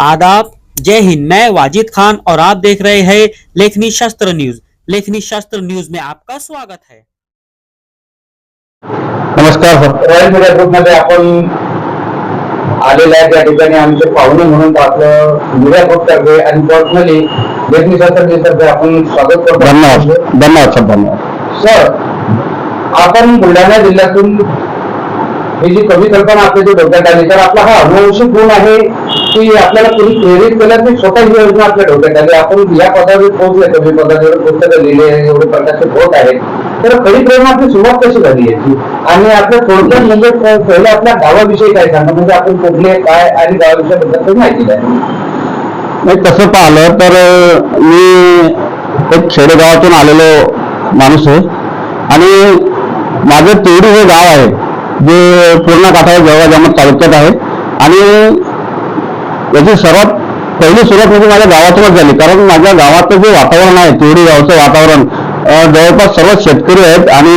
आदाब। जय हिंद मैं वाजिद खान और आप देख रहे हैं लेखनी शास्त्र न्यूज़। लेखनी शास्त्र न्यूज़ में आपका स्वागत है। नमस्कार आपण आलेले आहे त्या ठिकाणी आमचे पाहुणे म्हणून आपलं मीडिया ग्रुपतर्फे आणि पर्सनली लेखनी शास्त्रज्ञातर्फे आपण स्वागत करतो. धन्यवाद. धन्यवाद सर धन्यवाद. सर आपण बुलढाणा जिल्ह्यातून ही जी कवी कल्पना आपल्या जे डोक्यात आली तर आपला हा अनुवंशिक गुण आहे? की आपल्याला कोणी प्रेरित केलं की स्वतः ही योजना आपल्या डोक्यात आली. आपण या पदावर पोहोचले कमी पदावर पुस्तकं लिहिले एवढे प्रकारचे होत आहेत. तर खरी प्रेरणा आपली सुरुवात कशी झाली याची? आणि आपल्या थोडक्यात म्हणजे प- पहिलं आपल्या गावाविषयी काय सांगा म्हणजे आपण कुठले काय आणि गावाविषयाबद्दल काही माहिती द्या नाही तसं पाहिलं तर मी एक खेडेगावातून आलेलो माणूस आहे. आणि माझं तेवढी हे गाव आहे जे पूर्ण काठावर जवळ जमत तालुक्यात आहे. आणि याची सर्वात पहिली सुरुवात म्हणजे माझ्या गावातूनच झाली. कारण माझ्या गावाचं जे वातावरण आहे तिवडी गावचं वातावरण जवळपास सर्व शेतकरी आहेत आणि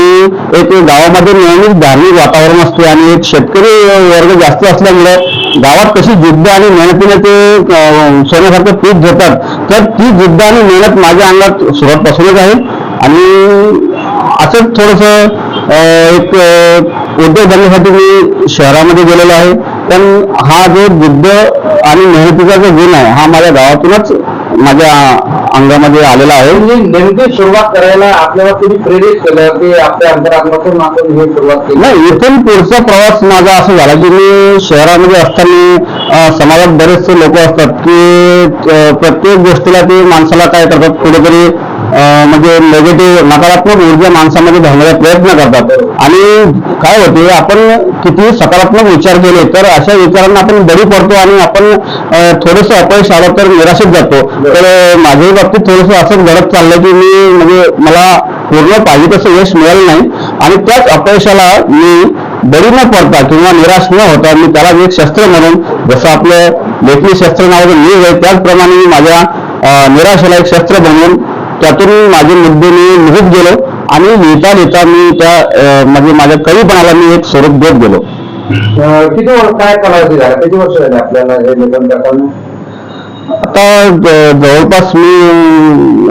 एक गावामध्ये नेहमीच धार्मिक वातावरण असते आणि एक शेतकरी वर्ग जास्त असल्यामुळे गावात कशी जिद्द आणि मेहनतीने ते सोन्यासारखं पीक घेतात तर ती जिद्द आणि मेहनत माझ्या अंगात सुरुवातपासूनच आहे. आणि असंच थोडंसं एक उद्योग उद्योगधंद्यासाठी मी शहरामध्ये गेलेलो आहे. पण हा जो बुद्ध आणि मेहनतीचा जो गुण आहे हा माझ्या गावातूनच माझ्या अंगामध्ये आलेला आहे. म्हणजे नेमकी सुरुवात करायला आपल्याला कोणी प्रेरित केलं की आपल्या अंतरात्मातून आपण ही सुरुवात केली? नाही इथून पुढचा प्रवास माझा असं झाला की मी शहरामध्ये असताना समाजात बरेचसे लोक असतात की प्रत्येक गोष्टीला ते माणसाला काय करतात कुठेतरी म्हणजे नेगेटिव्ह नकारात्मक ऊर्जा माणसामध्ये भरण्याचा प्रयत्न करतात. आणि काय होते आपण किती सकारात्मक विचार केले तर अशा विचारांना आपण बळी पडतो आणि आपण थोडस अपयश आलं तर निराशेत जातो. तर माझ्याही बाबतीत थोडंसं असं घडत चाललंय की मी म्हणजे मला पूर्ण पाहिजे तसं यश मिळालं नाही. आणि त्याच अपयशाला मी बरी न पडता किंवा निराश न होता मी त्याला एक शस्त्र म्हणून जसं आपलं लेखनी शस्त्र नावाचं न्यूज आहे त्याचप्रमाणे मी माझ्या निराशेला एक शस्त्र बनवून त्यातून माझे मुद्दे मी निघत गेलो आणि लिहिता लिहिता मी त्या म्हणजे माझ्या कवीपणाला मी एक स्वरूप देत गेलो. किती वर्ष काय करायची झाला? किती वर्ष झाले आपल्याला हे लेखन करताना? आता ज- जवळपास मी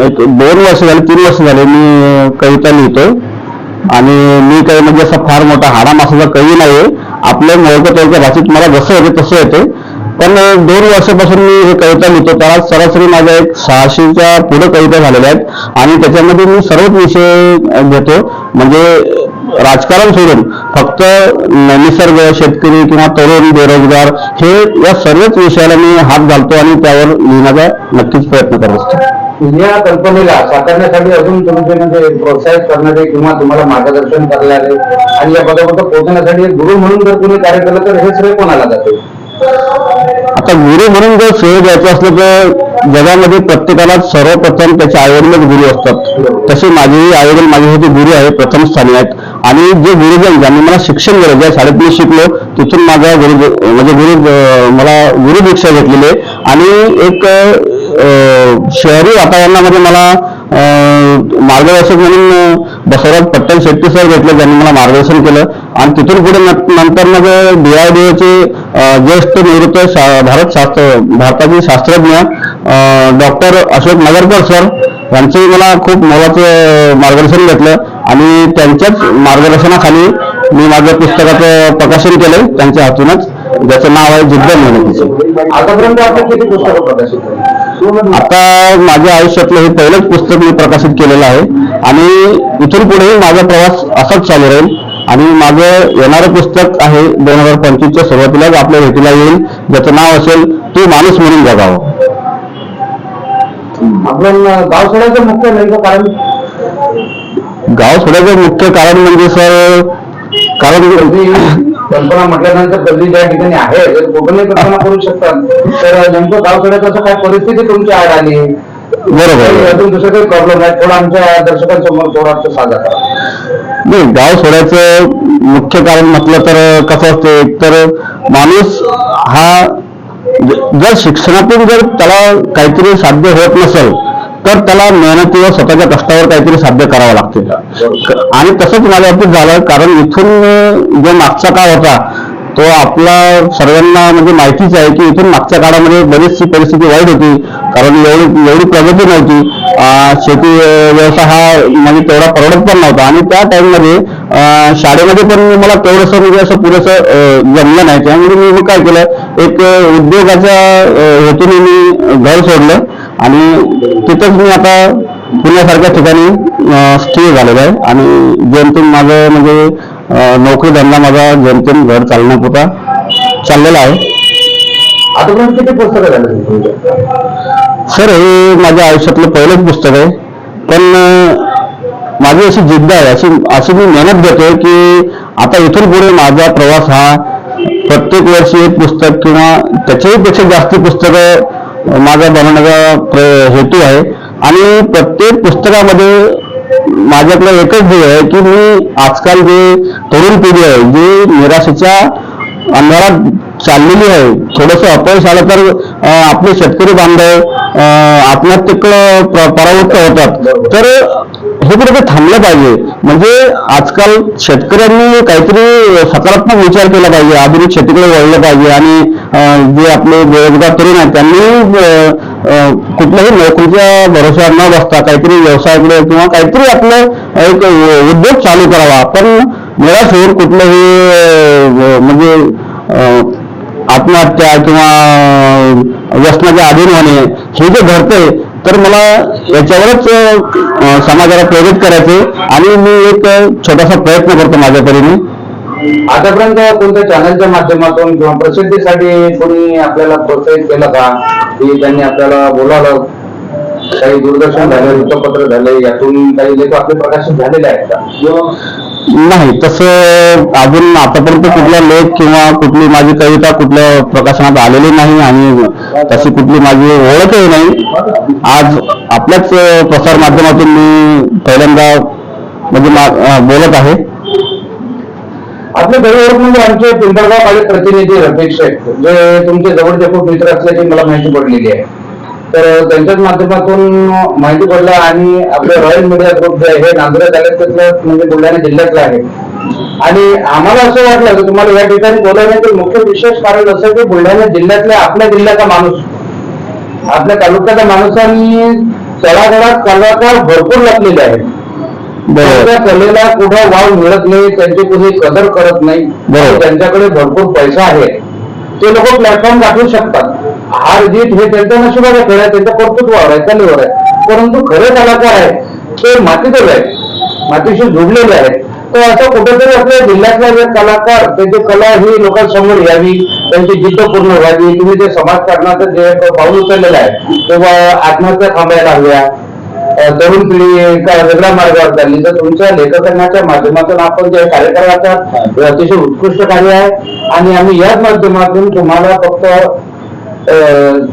एक दोन वर्ष झाले तीन वर्ष झाले मी कविता लिहितो आणि मी काही म्हणजे असा फार मोठा हाडा मासाचा कवी नाही आपल्या मोळक्या त्यांच्या भाषेत मला जसं येते तसं येते. पण दोन वर्षापासून मी हे कविता लिहितो त्याला सरासरी माझ्या एक सहाशेच्या पुढे कविता झालेल्या आहेत. आणि त्याच्यामध्ये मी सर्वच विषय घेतो. म्हणजे राजकारण सोडून फक्त निसर्ग शेतकरी किंवा तरुण बेरोजगार हे या सर्वच विषयाला मी हात घालतो आणि त्यावर लिहिण्याचा नक्कीच प्रयत्न करत असतो. या कल्पनेला साकारण्यासाठी अजून तुमचे म्हणजे प्रोत्साहित करणारे किंवा तुम्हाला मार्गदर्शन करणारे आणि या पदापर्यंत पोहोचण्यासाठी गुरु म्हणून जर तुम्ही कार्य केलं तर हे श्रेय कोणाला जाते? आता गुरु म्हणून जर श्रेय द्यायचं असलं तर जगामध्ये प्रत्येकाला सर्वप्रथम त्याचे आईवडीलच गुरु असतात. तसे माझेही आईवडील माझ्यासाठी गुरु आहे प्रथम स्थानी आहेत. आणि जे गुरुजन ज्यांनी मला शिक्षण दिलं ज्या शाळेत मी शिकलो तिथून माझा गुरु म्हणजे गुरु मला गुरु दीक्षा घेतलेली आहे. आणि एक शहरी वातावरणामध्ये मला मार्गदर्शक म्हणून बसवराज पट्टण शेट्टी सर घेतले ज्यांनी मला मार्गदर्शन केलं. आणि तिथून पुढे नंतर मग डीआयडीओचे ज्येष्ठ निवृत्त शा- भारत शास्त्र भारताचे शास्त्रज्ञ डॉक्टर अशोक नगरकर सर यांचंही मला खूप मोलाचं मार्गदर्शन घेतलं आणि त्यांच्याच मार्गदर्शनाखाली मी माझ्या पुस्तकाचं प्रकाशन केलंय त्यांच्या हातूनच. ज्याचं नाव आहे जिद्द मेहनतीचं. आतापर्यंत आपण किती पुस्तकं प्रकाशित केली? आता माझ्या आयुष्यातलं हे पहिलंच पुस्तक मी प्रकाशित केलेलं आहे. आणि इथून पुढेही माझा प्रवास असाच चालू राहील. आणि माझं येणारं पुस्तक आहे दोन हजार पंचवीसच्या सुरुवातीलाच आपल्या भेटीला येईल. ज्याचं नाव असेल तू माणूस म्हणून जगावं. आपण गाव सोडायचं मुख्य नेमकं कारण गाव सोडायचं मुख्य कारण म्हणजे सर कारण कधी कल्पना म्हटल्यानंतर कधी ज्या ठिकाणी आहे जर कल्पना करू शकतात तर नेमकं गाव सोडायचं असं काय परिस्थिती तुमची आड आली? बरोबर. अजून दुसरं काही प्रॉब्लेम आहे थोडं आमच्या दर्शकांसमोर थोडा साधा करा नाही गाव सोडायचं मुख्य कारण म्हटलं तर कसं असते तर माणूस हा जर शिक्षणातून जर त्याला काहीतरी साध्य होत नसेल तर त्याला मेहनतीवर स्वतःच्या कष्टावर काहीतरी साध्य करावं लागते. आणि तसंच माझ्या बाबतीत झालं कारण इथून जो मागचा काळ होता तो आपला सर्वांना म्हणजे माहितीच आहे की इथून मागच्या काळामध्ये बरीचशी परिस्थिती वाईट होती कारण एवढी एवढी प्रगती नव्हती. शेती व्यवसाय हा म्हणजे तेवढा परवडत पण नव्हता. आणि त्या टाइममध्ये शाळेमध्ये पण मला तेवढंसं म्हणजे असं पुरेसं जमलं नाही. त्यामुळे मी काय केलं एक उद्योगाच्या हेतूने मी घर सोडलं. आणि तिथंच मी आता पुण्यासारख्या ठिकाणी स्थिर झालेलं आहे. आणि जेमतेम माझं म्हणजे नोकरी धंदा माझा जेमतेम घर चालण्यापुरता चाललेला आहे. आतापर्यंत किती पुस्तकं झाले सर हे माझ्या आयुष्यातलं पहिलंच पुस्तक आहे. पण माझी अशी जिद्द आहे अशी अशी मी मेहनत घेतोय की आता इथून पुढे माझा प्रवास हा प्रत्येक वर्षी एक पुस्तक किंवा त्याच्याही पेक्षा जास्त पुस्तकं माझा बनवण्याचा प्र- हेतू आहे. आणि प्रत्येक पुस्तकामध्ये माझ्याकडे एकच ध्येय आहे की मी आजकाल जे तरुण पिढी आहे जी निराशेच्या अंधारात चाललेली आहे थोडस अपयश आलं तर आपले शेतकरी बांधव आत्महत्येकडं प्र- परावृत्त होतात. तर हे कुठे थांबलं पाहिजे. म्हणजे आजकाल शेतकऱ्यांनी काहीतरी सकारात्मक विचार केला पाहिजे आधुनिक शेतीकडे वळलं पाहिजे आणि जे आपले बेरोजगार तरुण आहेत त्यांनी कुठल्याही नोकरीच्या भरोश्यावर न बसता काहीतरी व्यवसायाकडे किंवा काहीतरी आपलं एक उद्योग चालू करावा. पण निराश होऊन कुठलंही म्हणजे आत्महत्या किंवा व्यसनाच्या अधीन होणे हे जे घडतंय तर मला याच्यावरच समाजाला प्रेरित करायचे आणि मी एक छोटासा प्रयत्न करतो माझ्या परीने आतापर्यंत कोणत्या चॅनलच्या माध्यमातून किंवा प्रसिद्धीसाठी कोणी आपल्याला प्रोत्साहित केलं का? की त्यांनी आपल्याला बोलावलं? काही दूरदर्शन झालं वृत्तपत्र झालं यातून काही लेख आपले प्रकाशित झालेले आहेत का? नाही तसं अजून आतापर्यंत कुठला लेख किंवा कुठली माझी कविता कुठल्या प्रकाशनात आलेली नाही आणि तशी कुठली माझी ओळखही नाही. आज आपल्याच प्रसार माध्यमातून मी पहिल्यांदा म्हणजे बोलत आहे. आपले दरवर्ष म्हणजे आमचे पिंपळगाव माझे प्रतिनिधी अध्यक्ष आहेत जे तुमचे जवळचे खूप मित्र असल्याची मला माहिती पडलेली आहे. तर त्यांच्याच माध्यमातून माहिती पडलं आणि आपले रॉयल मीडिया ग्रुप जे आहे नांदुरा तालुक्यातलं म्हणजे बुलढाणा जिल्ह्यातलं आहे. आणि आम्हाला असं वाटलं की तुम्हाला या ठिकाणी बोलवण्याचे मुख्य विशेष कारण असं की बुलढाणा जिल्ह्यातल्या आपल्या जिल्ह्याचा माणूस आपल्या तालुक्याच्या माणसांनी तळागाळात कलाकार भरपूर लपलेले आहेत. त्यांच्या कलेला कुठं वाव मिळत नाही त्यांची कुणी कदर करत नाही. त्यांच्याकडे भरपूर पैसा आहे. ते लोक प्लॅटफॉर्म दाखवू शकतात. हार जीत हे त्यांच्या नशिबाचा खेळ आहे त्यांच्या कर्तृत्वावर आहे कलेवर आहे. परंतु खरे कलाकार आहेत ते मातीतच आहेत मातीशी जोडलेले आहेत. तर असं कुठेतरी आपल्या जिल्ह्यातल्या जे कलाकार त्यांची कला ही लोकांसमोर यावी त्यांची जिद्द पूर्ण व्हावी तुम्ही जे समाजकारणाचं जे पाऊल उचललेलं आहे तेव्हा आत्महत्या थांबायला हव्या तरुण पिढी वेगळ्या मार्गावर म्हणजे चालली तर तुमच्या लेखकांच्या माध्यमातून आपण जे कार्य अतिशय उत्कृष्ट कार्य आहे आणि आम्ही याच माध्यमातून तुम्हाला फक्त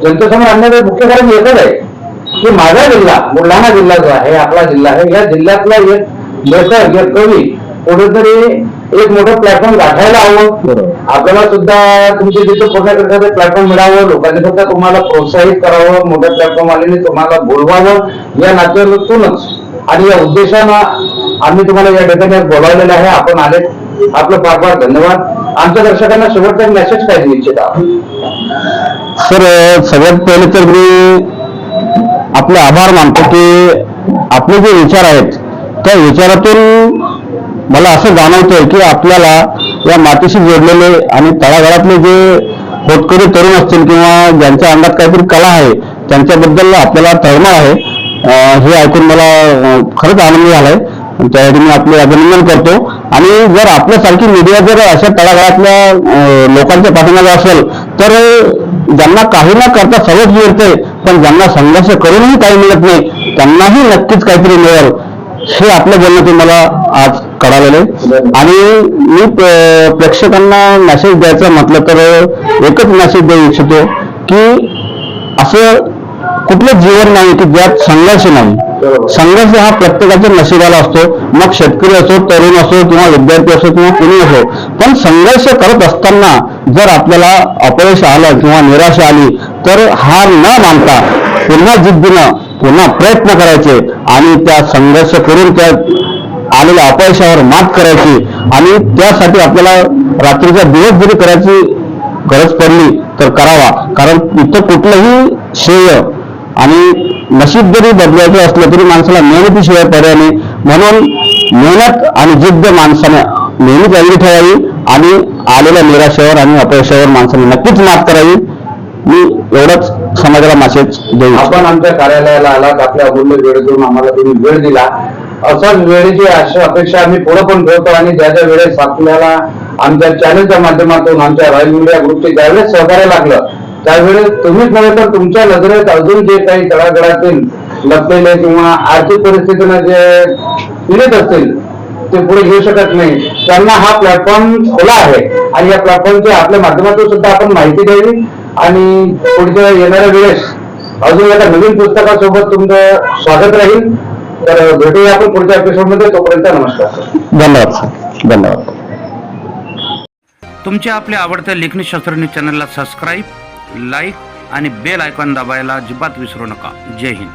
जनतेसमोर आणण्याचं मुख्य कारण एकच आहे की माझा जिल्हा बुलढाणा जिल्हा जो आहे आपला जिल्हा आहे या जिल्ह्यातला एक लेखक एक कवी कुठेतरी एक मोठं प्लॅटफॉर्म गाठायला हवं. आपल्याला सुद्धा तुमचे जिथं पूर्ण करण्याचं प्लॅटफॉर्म मिळावं लोकांनी सुद्धा तुम्हाला प्रोत्साहित करावं मोठ्या प्लॅटफॉर्म आलेले तुम्हाला बोलवावं या नात्यातूनच आणि या उद्देशानं आम्ही तुम्हाला या ठिकाणी बोलावलेलं आहे. आपण आले आपलं फार फार धन्यवाद. आमच्या दर्शकांना शेवटचा मेसेज काय देऊ इच्छिता? सर सगळ्यात पहिले तर मी आपले आभार मानतो की आपले जे विचार आहेत त्या विचारातून मला असं जाणवतंय की आपल्याला या मातीशी जोडलेले आणि तळागाळातले जे होतकरी तरुण असतील किंवा ज्यांच्या अंगात काहीतरी कला आहे त्यांच्याबद्दल आपल्याला तळमळ आहे. हे ऐकून मला खरंच आनंद झालाय. त्यासाठी मी आपले अभिनंदन करतो. आणि जर आपल्यासारखी मीडिया जर अशा तळागाळातल्या लोकांच्या पाठिंबा असेल तर ज्यांना काही न करता सहज मिळते पण ज्यांना संघर्ष करूनही काही मिळत नाही त्यांनाही नक्कीच काहीतरी मिळेल. हे आपल्या जन्मातून मला आज कळालेलं आहे. आणि मी प्रेक्षकांना मेसेज द्यायचं म्हटलं तर एकच मेसेज देऊ इच्छितो की असं कुठलं जीवन नाही की ज्यात संघर्ष नाही. संघर्ष हा प्रत्येकाच्या नशिबाला असतो. मग शेतकरी असो तरुण असो किंवा विद्यार्थी असो किंवा कुणी असो. पण संघर्ष करत असताना जर आपल्याला अपयश आलं किंवा निराशा आली तर हार न मानता पुन्हा जिद्दीनं पुन्हा प्रयत्न करायचे आणि त्या संघर्ष करून त्या आलेल्या अपयशावर मात करायची आणि त्यासाठी आपल्याला रात्रीचा दिवस जरी करायची गरज पडली तर करावा. कारण इथं कुठलंही श्रेय आणि नशीब जरी बदलायचं असलं तरी माणसाला मेहनतीशिवाय पर्याय नाही. म्हणून मेहनत आणि जिद्द माणसाने नेहमीच चांगली ठेवावी आणि आलेल्या निराशेवर आणि अपयशावर माणसाने नक्कीच मात करावी. मी एवढंच समाजाला मेसेज देऊ आपण आमच्या कार्यालयाला आलात आपल्या अमूल्य वेळ देऊन आम्हाला तुम्ही वेळ दिला. असाच वेळेची अशा अपेक्षा आम्ही पुढे पण ठेवतो आणि ज्या ज्या वेळेस आपल्याला आमच्या चॅनलच्या माध्यमातून आमच्या रॉयल मीडिया ग्रुपचे ज्यावेळेस सहकार्य लागलं त्यावेळेस तुम्हीच नव्हे तर तुमच्या नजरेत अजून जे काही तळागळातील लपलेले किंवा आर्थिक परिस्थितीनं जे पीडित असतील ते पुढे घेऊ शकत नाही. त्यांना हा प्लॅटफॉर्म खुला आहे आणि या प्लॅटफॉर्मची आपल्या माध्यमातून सुद्धा आपण माहिती द्यावी आणि पुढच्या येणाऱ्या वेळेस अजून एका नवीन पुस्तकासोबत तुमचं स्वागत राहील. तर भेटूया आपण पुढच्या एपिसोडमध्ये तोपर्यंत नमस्कार. धन्यवाद सर. धन्यवाद. तुमच्या आपल्या आवडत्या लेखनी शास्त्रज्ञ चॅनलला सबस्क्राईब लाईक आणि बेल आयकॉन दाबायला अजिबात विसरू नका. जय हिंद.